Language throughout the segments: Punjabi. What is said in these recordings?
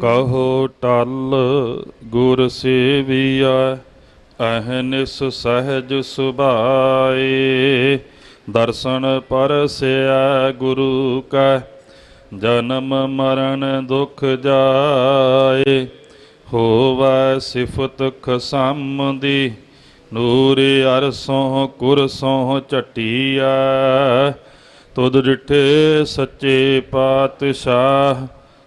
ਕਹੋ ਟਲ ਗੁਰ ਸੇਵੀਆ ਅਹਨਿਸ ਸਹਿਜ ਸੁਭਾਏ। ਦਰਸ਼ਨ ਪਰਸਿਆ ਗੁਰੂ ਕਾ, ਜਨਮ ਮਰਨ ਦੁਖ ਜਾਏ। ਹੋਵੈ ਸਿਫਤ ਖਸਮ ਦੀ ਨੂਰ ਅਰਸੋਂ ਕੁਰਸੋਂ ਝਟੀਆ ਤੁਧ ਡਿਠੇ ਸੱਚੇ ਪਾਤਸ਼ਾਹ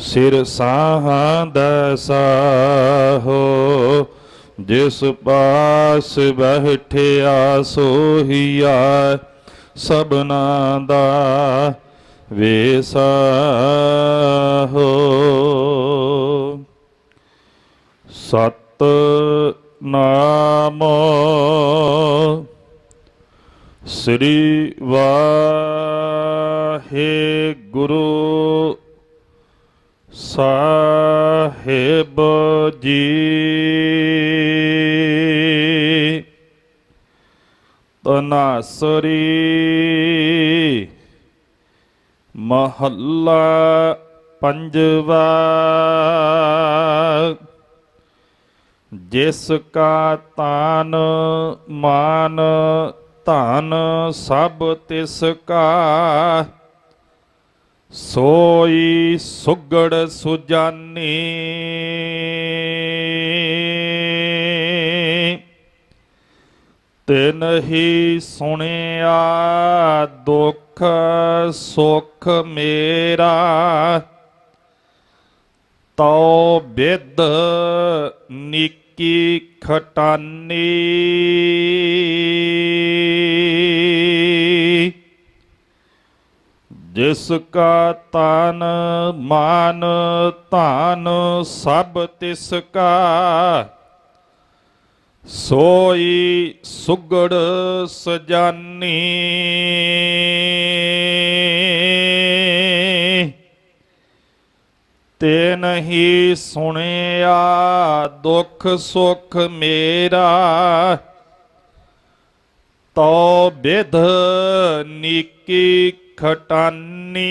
ਸਿਰ ਸਾਹਾਂ ਦਾ ਸਾਹੋ, ਜਿਸ ਪਾਸ ਬੈਠਿਆ ਸੋਹੀਆ ਸਭਨਾ ਦਾ ਵੇਸਾਹੋ। ਸਤ ਨਾਮ ਸ੍ਰੀ ਵਾਹਿਗੁਰੂ ਸਾਹਿਬ ਜੀ। ਤਨਾਸਰੀ ਮਹੱਲਾ ਪੰਜਵਾ। ਜਿਸ ਕਾ ਤਾਨ ਮਾਨ ਧਨ ਸਭ ਤਿਸ ਕਾ ਸੋਈ ਸੁਗੜ ਸੁਜਾਨੀ। ਤਿਨ ਹੀ ਸੁਣਿਆ ਦੁੱਖ ਸੁਖ ਮੇਰਾ। ਤਉ ਬਿਦ ਨਿੱਕੀ ਖਟਾਨੀ। ਜਿਸ ਕਾ ਤਨ ਮਾਨ ਧਨ ਸਭ ਤਿਸ ਕਾ, ਸੋਈ ਸੁਗੜ ਸਜਾਨੀ। ਤੇ ਨਹੀਂ ਸੁਣਿਆ ਦੁੱਖ ਸੁਖ ਮੇਰਾ ਤੋ ਬਿਧ ਨੀਕੀ ਖਟਾਨੀ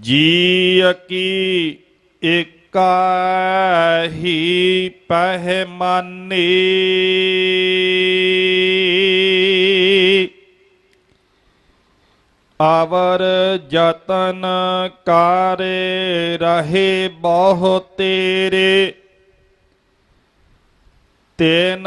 ਜੀ ਕੀ ਏਕਾ ਹੀ ਪਹਿਮਾਨੀ ਆਵਰ ਜਤਨ ਕਾਰੇ ਰਹੇ ਬਹੁ ਤੇਰੇ ਤੇਨ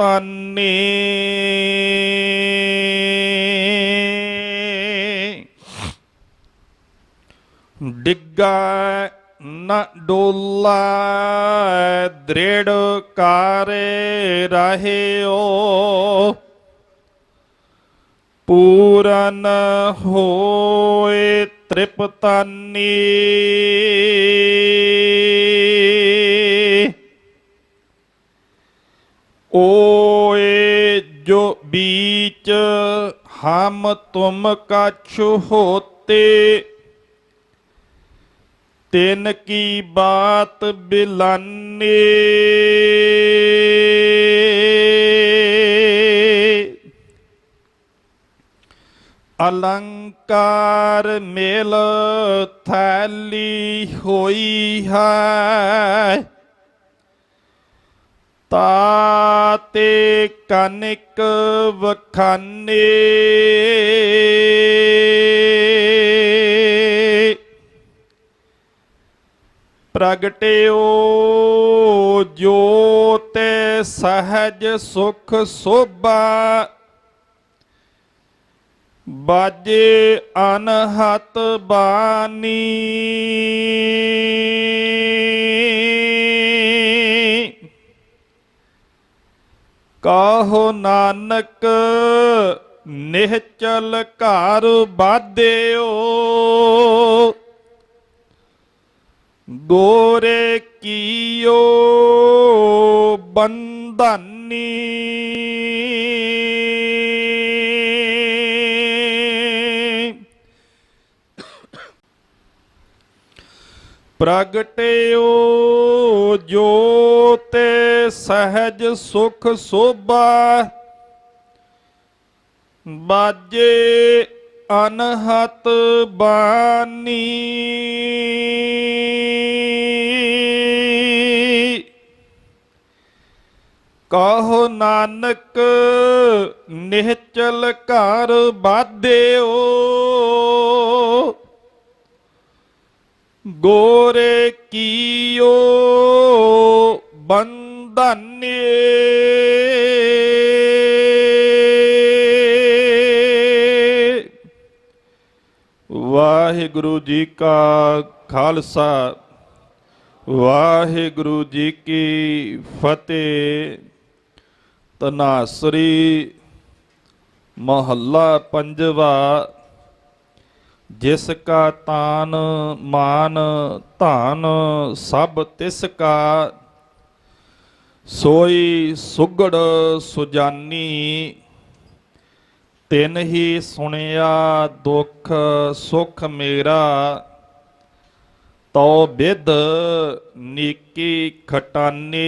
ਮੰਤਨੀ ਡਿੱਗਾ ਨ ਡੋਲਾ ਦ੍ਰਿੜ ਕਾਰੇ ਰਹਿਓ। ਪੂਰਨ ਹੋਏ ਤ੍ਰਿਪਤਾਨੀ। ਓਏ ਜੋ ਬੀਚ ਹਮ ਤੁਮ ਕਛ ਹੋਤੇ, ਤਿੰਨ ਕੀ ਬਾਤ ਬਿਲਾਨੇ। ਅਲੰਕਾਰ ਮੇਲ ਥੈਲੀ ਹੋਈ ਹੈ ਤਾਤੇ ਕਨਿਕ ਵਖਾਨੇ। ਪ੍ਰਗਟਿਓ ਜੋਤੇ ਸਹਜ ਸੁਖ ਸੋਭਾ। ਬਾਜੇ ਅਨਹਤ ਬਾਨੀ ਕਾਹੋ ਨਾਨਕ ਨਿਹਚਲ ਘਰ ਬਾਧਿਓ ਗੋਰੇ ਕੀਓ ਬੰਧਨੀ? ਪ੍ਰਗਟਿਓ ਜੋਤੇ ਸਹਜ ਸੁਖ ਸੋਭਾ ਬਾਜੇ ਅਨਹਤ ਬਾਨੀ ਕਹੋ ਨਾਨਕ ਨਿਹਚਲ ਘਰ ਬਾਧਿਓ ਗੋਰੇ ਕੀਓ ਬੰਧਨੇ। ਵਾਹਿਗੁਰੂ ਜੀ ਕਾ ਖਾਲਸਾ ਵਾਹਿਗੁਰੂ ਜੀ ਕੀ ਫਤਿਹ। ਤਨਾਸਰੀ ਮਹੱਲਾ ਪੰਜਵਾ ਜਿਸ ਕਾ ਤਾਨ ਮਾਨ ਧਾਨ, ਸਭ ਤਿਸ ਕਾ ਸੋਈ ਸੁਗੜ ਸੁਜਾਨੀ। ਤਿਨ ਹੀ ਸੁਣਿਆ ਦੁੱਖ ਸੁਖ ਮੇਰਾ, ਤਉ ਬਿਦ ਨੀਕੀ ਖਟਾਨੀ।